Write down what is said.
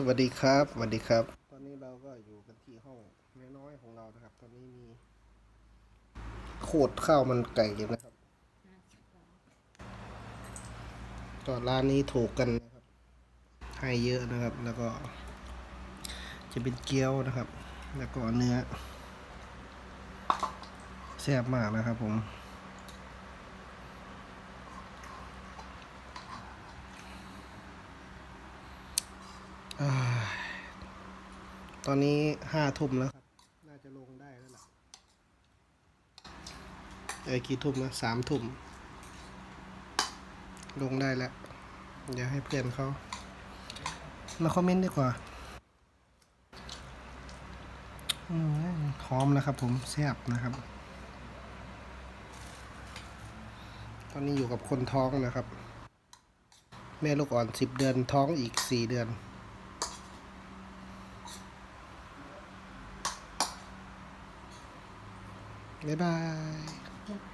สวัสดีครับสวัสดีครับ ตอนนี้เราก็อยู่กันที่ห้องน้อยๆของเรานะครับ ตอนนี้มีโคตรข้าวมันไก่นะครับก็ร้านนี้ถูกกันนะครับให้เยอะนะครับ แล้วก็ จะเป็นเกี๊ยวนะครับ แล้วก็เนื้อแซ่บมากนะครับผม ตอนนี้ห้าทุ่มแล้วครับ น่าจะลงได้แล้วล่ะเอ้ยกี่ทุ่มนะสามทุ่ม ลงได้แล้ว เดี๋ยวให้เพื่อนเขา มาคอมเมนต์ดีกว่าอืมหอมนะครับผมแซ่บนะครับ ตอนนี้อยู่กับคนท้องนะครับ แม่ลูกอ่อนสิบเดือนท้องอีกสี่เดือน บ๊ายบาย